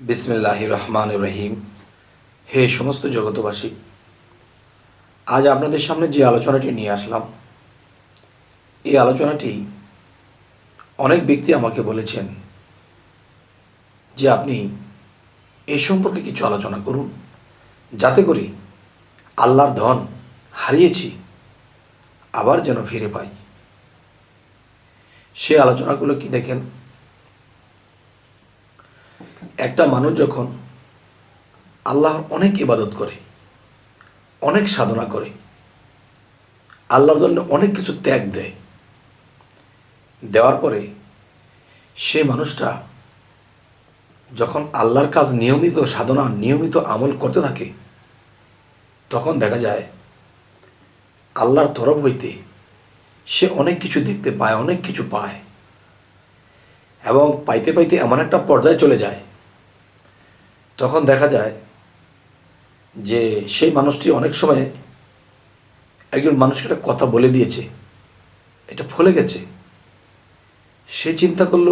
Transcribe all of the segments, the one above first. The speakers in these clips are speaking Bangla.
বিসমিল্লাহ রহমান রহিম। হে সমস্ত জগতবাসী আজ আপনাদের সামনে যে আলোচনাটি নিয়ে আসলাম, এই আলোচনাটি অনেক ব্যক্তি আমাকে বলেছেন যে আপনি এ সম্পর্কে কিছু আলোচনা করুন, যাতে করে আল্লাহর ধন হারিয়েছি, আবার যেন ফিরে পাই। সে আলোচনাগুলো কি দেখেন? একটা মানুষ যখন আল্লাহর অনেক ইবাদত করে, অনেক সাধনা করে, আল্লাহর জন্য অনেক কিছু ত্যাগ দেয়, দেওয়ার পরে সে মানুষটা যখন আল্লাহর কাজ নিয়মিত, সাধনা নিয়মিত আমল করতে থাকে, তখন দেখা যায় আল্লাহর তরফ হইতে সে অনেক কিছু দেখতে পায়, অনেক কিছু পায় এবং পাইতে পাইতে এমন একটা পর্যায়ে চলে যায় তখন দেখা যায় যে সেই মানুষটি অনেক সময় একজন মানুষকে একটা কথা বলে দিয়েছে। এটা ফলে গেছে। সে চিন্তা করল,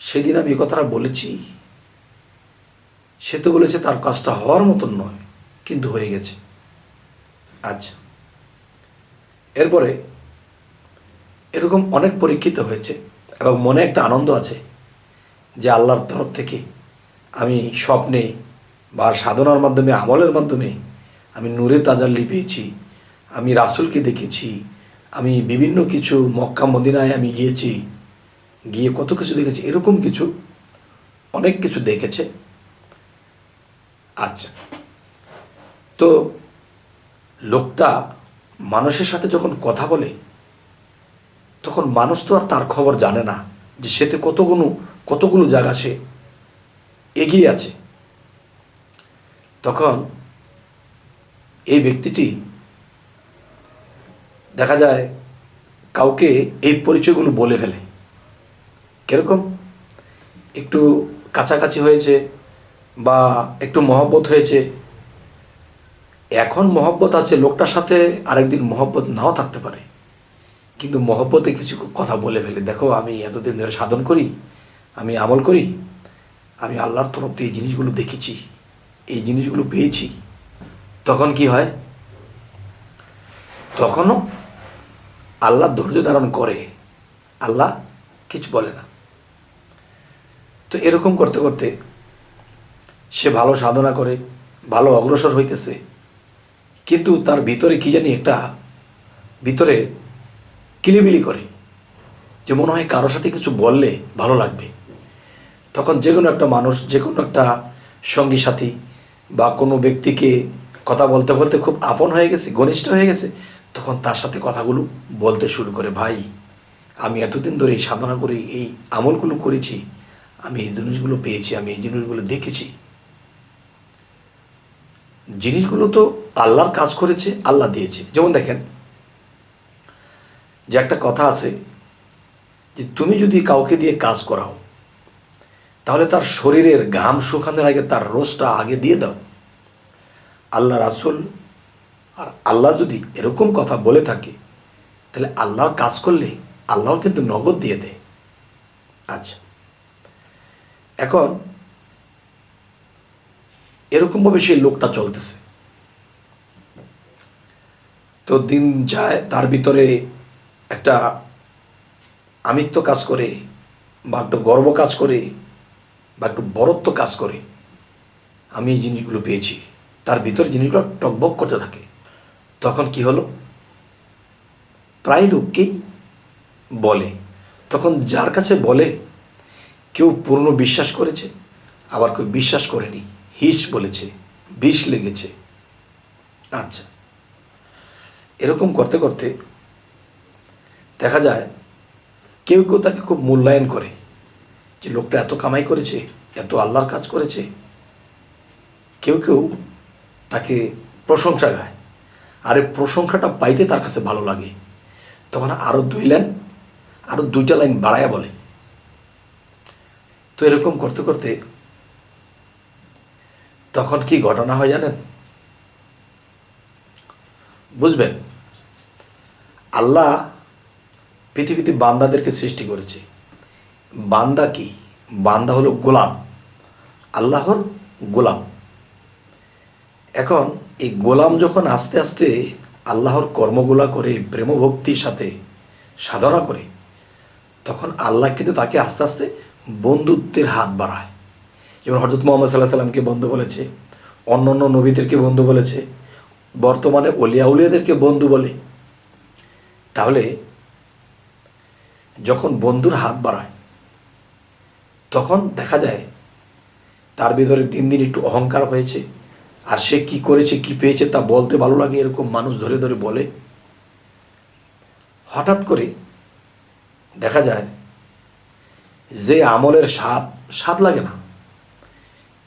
সেদিন আমি এই কথাটা বলেছি। সে তো বলেছে তার কাজটা হওয়ার মতন নয়, কিন্তু হয়ে গেছে। আচ্ছা এরপরে এরকম অনেক পরীক্ষিত হয়েছে এবং মনে একটা আনন্দ আছে যে আল্লাহর তরফ থেকে আমি স্বপ্নে বা সাধনার মাধ্যমে, আমলের মাধ্যমে আমি নূরে তাজাল্লি পেয়েছি, আমি রাসুলকে দেখেছি, আমি বিভিন্ন কিছু মক্কা, মদিনায় আমি গিয়েছি, গিয়ে কত কিছু দেখেছি, এরকম কিছু, অনেক কিছু দেখেছে। আচ্ছা তো লোকটা মানুষের সাথে যখন কথা বলে, তখন মানুষ তো আর তার খবর জানে না যে সেতে কতগুলো কতগুলো জায়গা সে এগিয়ে আছে। তখন এই ব্যক্তিটি দেখা যায় কাউকে এই পরিচয়গুলো বলে ফেলে। কীরকম? একটু কাছাকাছি হয়েছে বা একটু মহব্বত হয়েছে। এখন মহব্বত আছে, লোকটার সাথে আরেকদিন মহব্বত নাও থাকতে পারে। কিন্তু মহব্বতে কিছু কথা বলে ফেলে। দেখো, আমি এতদিন ধরে সাধন করি, আমি আমল করি আমি আল্লাহর তরফ থেকে এই জিনিসগুলো দেখেছি, এই জিনিসগুলো পেয়েছি। তখন কি হয়? তখনও আল্লাহ ধৈর্য ধারণ করে, আল্লাহ কিছু বলে না। তো এরকম করতে করতে সে ভালো সাধনা করে, ভালো অগ্রসর হইতেছে। কিন্তু তার ভিতরে কি জানি একটা ভিতরে কিলিবিলি করে, যে মনে হয় কারোর সাথে কিছু বললে ভালো লাগবে। তখন যে কোনো একটা মানুষ, যে কোনো একটা সঙ্গী সাথী বা কোনো ব্যক্তিকে কথা বলতে বলতে খুব আপন হয়ে গেছে, ঘনিষ্ঠ হয়ে গেছে, তখন তার সাথে কথাগুলো বলতে শুরু করে, ভাই, আমি এতদিন ধরে এই সাধনা করে এই আমলগুলো করেছি, আমি এই জিনিসগুলো পেয়েছি, আমি এই জিনিসগুলো দেখেছি। জিনিসগুলো তো আল্লাহর কাজ করেছে, আল্লাহ দিয়েছে। যেমন দেখেন, যে একটা কথা আছে যে, তুমি যদি কাউকে দিয়ে কাজ করাও তাহলে তার শরীরের ঘাম শুকানোর আগে তার রোজটা আগে দিয়ে দাও। আল্লাহ রাসুল আর আল্লাহ যদি এরকম কথা বলে থাকে, তাহলে আল্লাহর কাজ করলে আল্লাহ কিন্তু নগদ দিয়ে দেয়। আচ্ছা। এখন এরকমভাবে সেই লোকটা চলতেছে। তো দিন যায়, তার ভিতরে একটা আমিত্ব কাজ করে, বা একটু গর্ব কাজ করে বা একটু বরত্ব কাজ করে, আমি এই জিনিসগুলো পেয়েছি। তার ভিতরে জিনিসগুলো টকবক করতে থাকে। তখন কি হলো? প্রায় লোককেই বলে। তখন যার কাছে বলে, কেউ পূর্ণ বিশ্বাস করেছে, আবার কেউ বিশ্বাস করেনি। হিস বলেছে, বিষ লেগেছে। আচ্ছা। এরকম করতে করতে দেখা যায়, কেউ কেউ তাকে খুব মূল্যায়ন করে। যে লোকটা এত কামাই করেছে, এত আল্লাহর কাজ করেছে, কেউ কেউ তাকে প্রশংসা গায়। আর এই প্রশংসাটা পাইতে তার কাছে ভালো লাগে। তখন আরও দুই লাইন আরও দুইটা লাইন বাড়ায়া বলে। তো এরকম করতে করতে তখন কি ঘটনা হয় জানেন? বুঝবেন, আল্লাহ পৃথিবীতে বান্দাদেরকে সৃষ্টি করেছে। বান্দা কি? বান্দা হলো গোলাম। আল্লাহর গোলাম। এখন এই গোলাম যখন আস্তে আস্তে আল্লাহর কর্মগুলা করে, প্রেমভক্তির সাথে সাধনা করে, তখন আল্লাহ কিন্তু তাকে আস্তে আস্তে বন্ধুত্বের হাত বাড়ায়। যেমন হজরত মোহাম্মদ সাল্লাহ সাল্লামকে বন্ধু বলেছে অন্য অন্য নবীদেরকে বন্ধু বলেছে, বর্তমানে উলিয়াদেরকে বন্ধু বলে। তাহলে যখন বন্ধুর হাত বাড়ায় তখন দেখা যায় তার ভিতরে দিন দিন একটু অহংকার হয়েছে। আর সে কি করেছে, কি পেয়েছে তা বলতে ভালো লাগে, এরকম মানুষ ধরে ধরে বলে। হঠাৎ করে দেখা যায় যে আমলের স্বাদ স্বাদ লাগে না।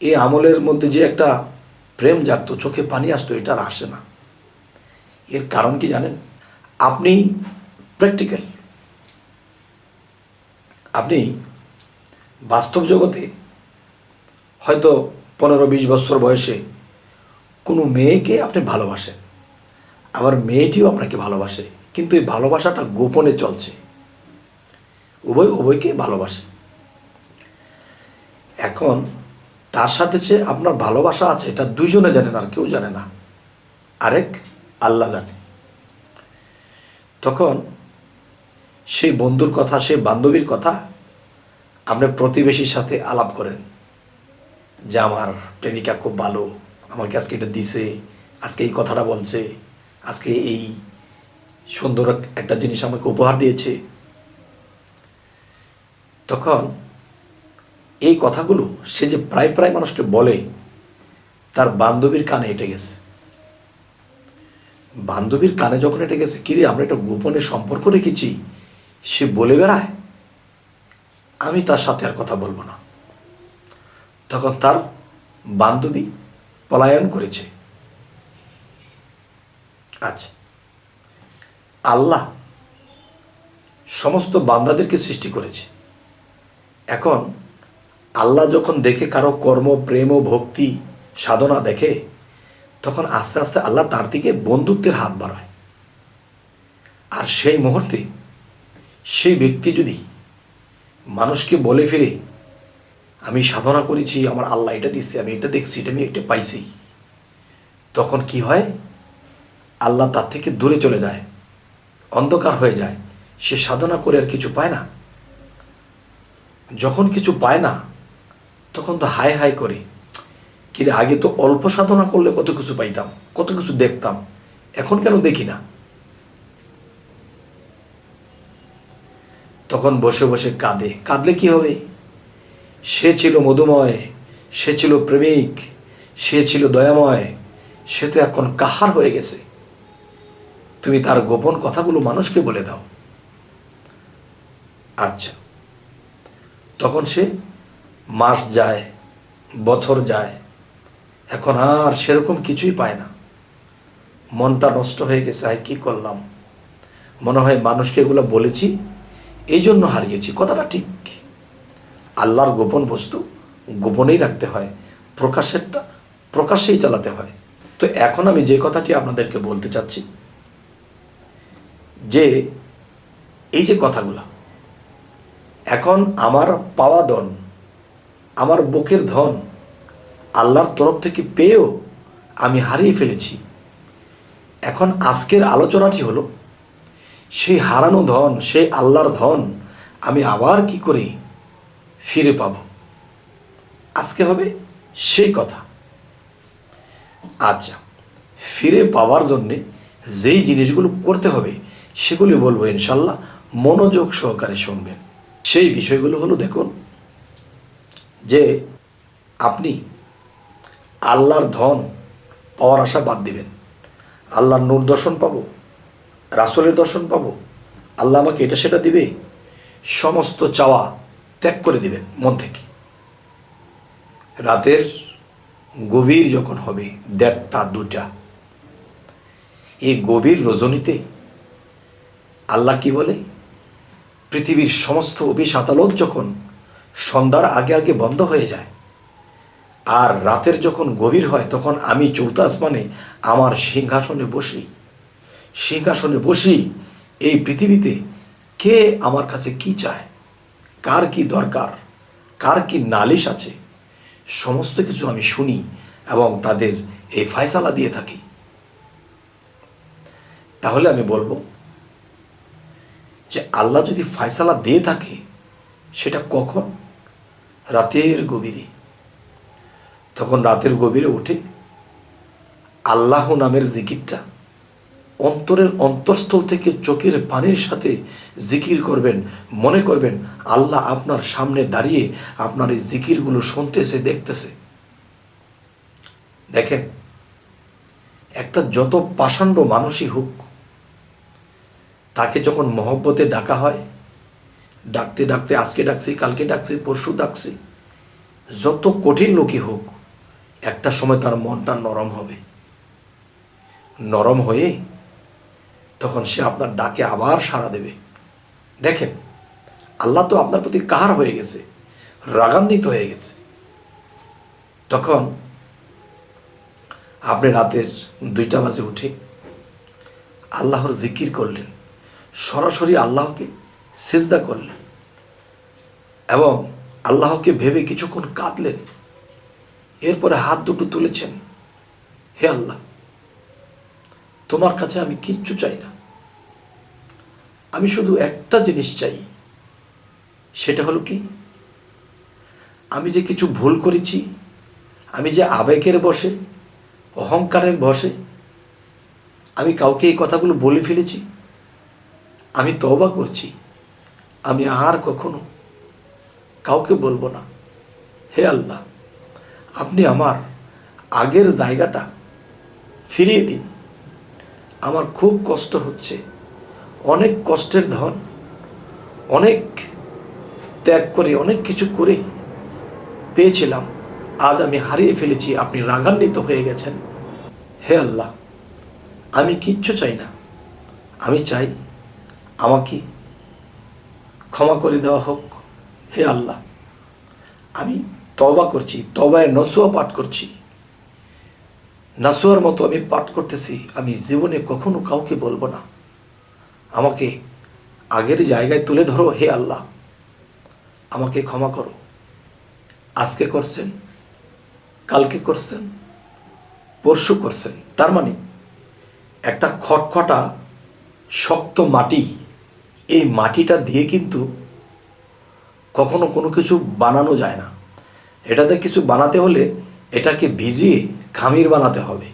এই আমলের মধ্যে যে একটা প্রেম জাগতো, চোখে পানি আসতো, এটা আর আসে না। এর কারণ কি জানেন? আপনি প্র্যাকটিক্যাল আপনি বাস্তব জগতে হয়তো পনেরো বিশ বছর বয়সে কোনো মেয়েকে আপনি ভালোবাসেন। আবার মেয়েটিও আপনাকে ভালোবাসে, কিন্তু এই ভালোবাসাটা গোপনে চলছে। উভয়, উভয়কে ভালোবাসে। এখন তার সাথে যে আপনার ভালোবাসা আছে, এটা দুইজনে জানেন আর কেউ জানে না। আরেক আল্লাহ জানে। তখন সেই বন্ধুর কথা, সেই বান্ধবীর কথা আপনি প্রতিবেশীর সাথে আলাপ করেন যে আমার প্রেমিকা খুব ভালো, আমাকে আজকে এটা দিছে, আজকে এই কথাটা বলছে, আজকে এই সুন্দর একটা জিনিস আমাকে উপহার দিয়েছে। তখন এই কথাগুলো সে যে প্রায় প্রায় মানুষকে বলে, তার বান্ধবীর কানে এটে গেছে। বান্ধবীর কানে যখন এটে গেছে, কিরে, আমরা একটা গোপনে সম্পর্ক রেখেছি? সে বলে বেড়ায় আমি তার সাথে আর কথা বলব না। তখন তার বান্ধবী পলায়ন করেছে। আচ্ছা আল্লাহ সমস্ত বান্দাদেরকে সৃষ্টি করেছে। এখন আল্লাহ যখন দেখে কারও কর্ম, প্রেম ও ভক্তি, সাধনা দেখে, তখন আস্তে আস্তে আল্লাহ তার দিকে বন্ধুত্বের হাত বাড়ায়। আর সেই মুহূর্তে সেই ব্যক্তি যদি মানুষকে বলে ফিরে আমি সাধনা করেছি, আমার আল্লাহ এটা দিচ্ছে আমি এটা দেখছি, এটা আমি এটা পাইছি। তখন কি হয়? আল্লাহ তার থেকে দূরে চলে যায়, অন্ধকার হয়ে যায়। সে সাধনা করে আর কিছু পায় না। যখন কিছু পায় না, তখন তো হাই হাই করে, কিরে, আগে তো অল্প সাধনা করলে কত কিছু পাইতাম, কত কিছু দেখতাম, এখন কেন দেখি না? তখন বসে বসে কাঁদে। কাঁদলে কি হবে? সে ছিল মধুময়, সে ছিল প্রেমিক, সে ছিল দয়াময়, সে তো এখন কাহার হয়ে গেছে। তুমি তার গোপন কথাগুলো মানুষকে বলে দাও। আচ্ছা। তখন সে মাস যায়, বছর যায়, এখন আর সেরকম কিছুই পায় না। মনটা নষ্ট হয়ে গেছে, আয় কী করলাম? মনে হয় মানুষকে এগুলো বলেছি এই জন্য হারিয়েছি, কথাটা ঠিক। আল্লাহর গোপন বস্তু গোপনেই রাখতে হয়, প্রকাশেরটা প্রকাশেই চালাতে হয়। তো এখন আমি যে কথাটি আপনাদেরকে বলতে চাচ্ছি, যে এই যে কথাগুলা, এখন আমার পাওয়া ধন, আমার বুকের ধন, আল্লাহর তরফ থেকে পেয়েও আমি হারিয়ে ফেলেছি। এখন আজকের আলোচনাটি হলো সেই হারানো ধন সেই আল্লাহর ধন, আমি আবার কি করে ফিরে পাব? আজকে হবে সেই কথা। আচ্ছা ফিরে পাওয়ার জন্যে যেই জিনিসগুলো করতে হবে, সেগুলি বলব ইনশাল্লাহ। মনোযোগ সহকারে শুনবেন। সেই বিষয়গুলো হলো দেখুন, যে আপনি আল্লাহর ধন পাওয়ার আশা বাদ দিবেন। আল্লাহর নূর দর্শন পাবো রাসুলের দর্শন পাবো? আল্লাহ আমাকে এটা সেটা দিবে? সমস্ত চাওয়া ত্যাগ করে দিবেন মন থেকে। রাতের গভীর যখন হবে, দেড়টা দুটা এই গভীর রজনীতে আল্লাহ কি বলে? পৃথিবীর সমস্ত অফিস আদালত যখন সন্ধ্যার আগে আগে বন্ধ হয়ে যায়, আর রাতের যখন গভীর হয়, তখন আমি চৌথা আসমানে আমার সিংহাসনে বসি। সিংহাসনে বসি এই পৃথিবীতে কে আমার কাছে কি চায়? কার কি দরকার? কার কি নালিশ আছে? সমস্ত কিছু আমি শুনি এবং তাদের এই ফায়সালা দিয়ে থাকি। তাহলে আমি বলব যে আল্লাহ যদি ফায়সালা দিয়ে থাকে, সেটা কখন? রাতের গভীরে। তখন রাতের গভীরে উঠে আল্লাহ নামের জিকিরটা অন্তরের অন্তঃস্থল থেকে চোখের পানির সাথে জিকির করবেন, মনে করবেন, আল্লাহ আপনার সামনে দাঁড়িয়ে আপনার এই জিকিরগুলো শুনতেছে, দেখতেছে। দেখেন, একটা যত পাষাণ্ড মানুষই হোক, তাকে যখন মহব্বতে ডাকা হয়, ডাকতে ডাকতে, আজকে ডাকছি, কালকে ডাকছি, পরশু ডাকছি, যত কঠিন লোকই হোক, একটা সময় তার মনটা নরম হবে। নরম হয়ে তখন সে আপনার ডাকে আবার সাড়া দেবে। দেখেন, আল্লাহ তো আপনার প্রতি কাহার হয়ে গেছে, রাগান্বিত হয়ে গেছে। তখন আপনি রাতের দুইটা বাজে উঠে আল্লাহর জিকির করলেন, সরাসরি আল্লাহকে সেজদা করলেন এবং আল্লাহকে ভেবে কিছুক্ষণ কাঁদলেন। এরপরে হাত দুটো তুলেছেন, হে আল্লাহ তোমার কাছে আমি কিচ্ছু চাই না। আমি শুধু একটা জিনিস চাই, সেটা হলো কি? আমি যে কিছু ভুল করেছি, আমি যে আবেগের বসে, অহংকারের বসে, আমি কাউকে এই কথাগুলো বলে ফেলেছি, আমি তওবা করছি, আমি আর কখনো কাউকে বলব না। হে আল্লাহ, আপনি আমার আগের জায়গাটা ফিরিয়ে দিন। আমার খুব কষ্ট হচ্ছে। অনেক কষ্টের ধন, অনেক ত্যাগ করে, অনেক কিছু করে পেয়েছিলাম। আজ আমি হারিয়ে ফেলেছি, আপনি রাগান্বিত হয়ে গেছেন। হে আল্লাহ, আমি কিচ্ছু চাই না। আমি চাই আমাকে ক্ষমা করে দেওয়া হোক। হে আল্লাহ, আমি তবা করছি তবায় নসুয়া পাঠ করছি। নাসুয়ার মতো আমি পাঠ করতেছি, আমি জীবনে কখনো কাউকে বলব না। আমাকে আগের জায়গায় তুলে ধরো হে আল্লাহ। আমাকে ক্ষমা করো। আজকে করছেন, কালকে করছেন, পরশু করছেন। তার মানে একটা খটখটা শক্ত মাটি, এই মাটিটা দিয়ে কিন্তু কখনো কোনো কিছু বানানো যায় না। এটাতে কিছু বানাতে হলে এটাকে ভিজিয়ে খামির বানাতে হবে।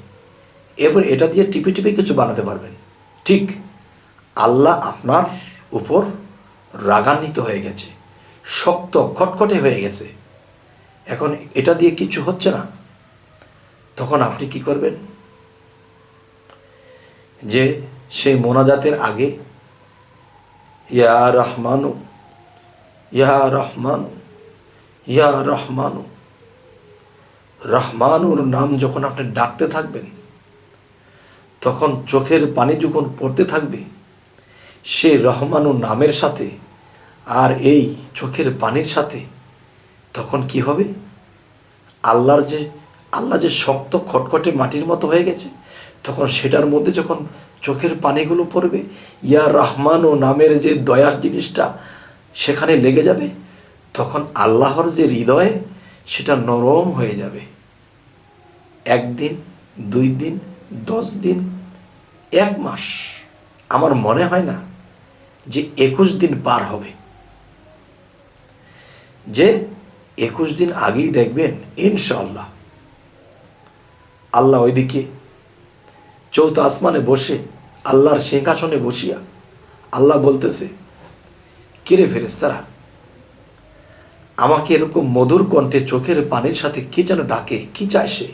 এরপর এটা দিয়ে টিপে টিপে কিছু বানাতে পারবেন। ঠিক আল্লাহ আপনার উপর রাগান্বিত হয়ে গেছে। শক্ত খটখটে হয়ে গেছে। এখন এটা দিয়ে কিছু হচ্ছে না। তখন আপনি কি করবেন? যে সেই মোনাজাতের আগে, ইয়া রহমানু ইয়া রহমানু ইয়া রহমানু রহমানুর নাম যখন আপনি ডাকতে থাকবেন, তখন চোখের পানি যখন পড়তে থাকবে, সে রহমানু নামের সাথে আর এই চোখের পানির সাথে তখন কি হবে? আল্লাহর যে, আল্লাহ যে শক্ত খটখটে মাটির মতো হয়ে গেছে, তখন সেটার মধ্যে যখন চোখের পানিগুলো পড়বে, ইয়া রহমান ও নামের যে দয়ার জিনিসটা সেখানে লেগে যাবে, তখন আল্লাহর যে হৃদয় সেটা নরম হয়ে যাবে। একদিন, দুই দিন, দশ দিন, এক মাস। আমার মনে হয় না যে একুশ দিন পার হবে। যে একুশ দিন আগেই দেখবেন ইনশাল্লাহ আল্লাহ ওইদিকে চৌথ আসমানে বসে, আল্লাহর সিংহাসনে বসিয়া আল্লাহ বলতেছে, কিরে ফেরেস্তারা আমাকে এরকম মধুর কণ্ঠে চোখের পানির সাথে কি যেন ডাকে, কি চায় সে?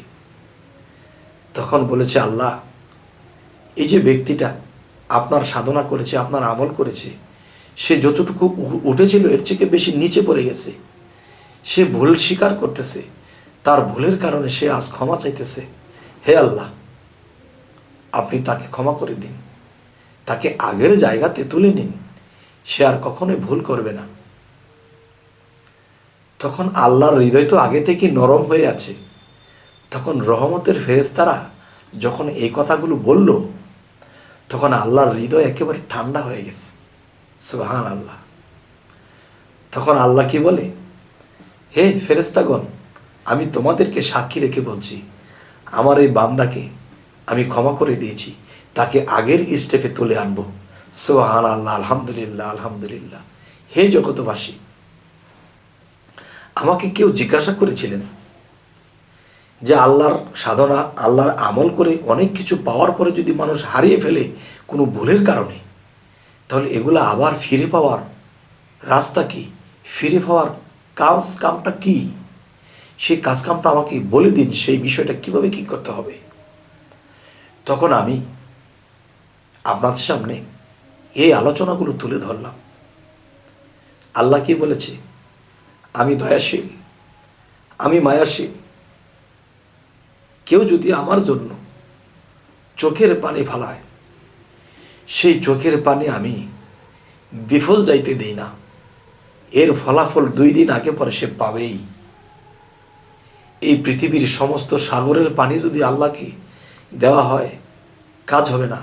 তখন বলেছে, আল্লাহ, এই যে ব্যক্তিটা আপনার সাধনা করেছে, আপনার আমল করেছে, সে যতটুকু উঠেছিল, এর থেকে বেশি নিচে পড়ে গেছে। সে ভুল স্বীকার করতেছে, তার ভুলের কারণে সে আজ ক্ষমা চাইতেছে। হে আল্লাহ, আপনি তাকে ক্ষমা করে দিন। তাকে আগের জায়গাতে তুলে নিন। সে আর কখনোই ভুল করবে না। তখন আল্লাহর হৃদয় তো আগে থেকে নরম হয়ে আছে। তখন রহমতের ফেরেস্তারা যখন এই কথাগুলো বলল, তখন আল্লাহর হৃদয় একেবারে ঠান্ডা হয়ে গেছে। সুবাহান আল্লাহ তখন আল্লাহ কি বলে? হে ফেরেস্তাগণ আমি তোমাদেরকে সাক্ষী রেখে বলছি, আমার এই বান্দাকে আমি ক্ষমা করে দিয়েছি, তাকে আগের স্টেপে তুলে আনব। সোহান আল্লাহ আলহামদুলিল্লাহ আলহামদুলিল্লাহ। হে জগতবাসী আমাকে কেউ জিজ্ঞাসা করেছিলেন যে আল্লাহর সাধনা, আল্লাহর আমল করে অনেক কিছু পাওয়ার পরে যদি মানুষ হারিয়ে ফেলে কোনো ভুলের কারণে, তাহলে এগুলো আবার ফিরে পাওয়ার রাস্তা কি? ফিরে পাওয়ার কাজ কামটা কি? সেই কাজ কামটা আমাকে বলে দিন, সেই বিষয়টা কীভাবে কি করতে হবে? তখন আমি আপনাদের সামনে এই আলোচনাগুলো তুলে ধরলাম। আল্লাহ কি বলেছে? আমি দয়াশীল, আমি মায়াশীল কেউ যদি আমার জন্য চোখের পানি ফালায়, সেই চোখের পানি আমি বিফল যাইতে দিই না। এর ফলাফল দুই দিন আগে পরে সে পাবেই। এই পৃথিবীর সমস্ত সাগরের পানি যদি আল্লাহকে দেওয়া হয়, কাজ হবে না।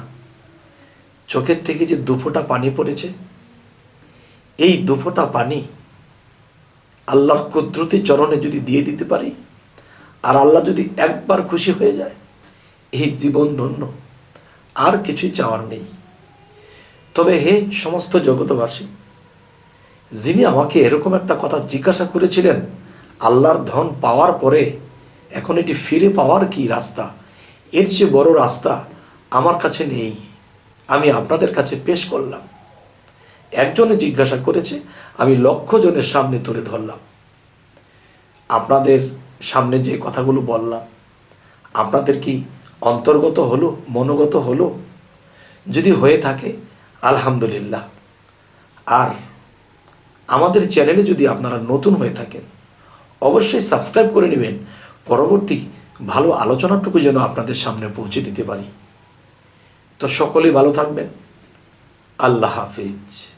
চোখের থেকে যে দুফোটা পানি পড়েছে, এই দুফোটা পানি আল্লাহর কুদরতি চরণে যদি দিয়ে দিতে পারি আর আল্লাহ যদি একবার খুশি হয়ে যায়, এই জীবন ধন্য, আর কিছুই চাওয়ার নেই। তবে হে সমস্ত জগতবাসী যিনি আমাকে এরকম একটা কথা জিজ্ঞাসা করেছিলেন, আল্লাহর ধন পাওয়ার পরে এখন এটি ফিরে পাওয়ার কি রাস্তা? এর চেয়ে বড় রাস্তা আমার কাছে নেই। আমি আপনাদের কাছে পেশ করলাম। একজনে জিজ্ঞাসা করেছে, আমি লক্ষ জনের সামনে তুলে ধরলাম। আপনাদের সামনে যে কথাগুলো বললাম, আপনাদের কি অন্তর্গত হলো, মনোগত হলো? যদি হয়ে থাকে, আলহামদুলিল্লাহ। আর আমাদের চ্যানেলে যদি আপনারা নতুন হয়ে থাকেন, অবশ্যই সাবস্ক্রাইব করে নেবেন। পরবর্তী ভালো আলোচনাটুকু যেন আপনাদের সামনে পৌঁছে দিতে পারি। তো সকলেই ভালো থাকবেন। আল্লাহ হাফিজ।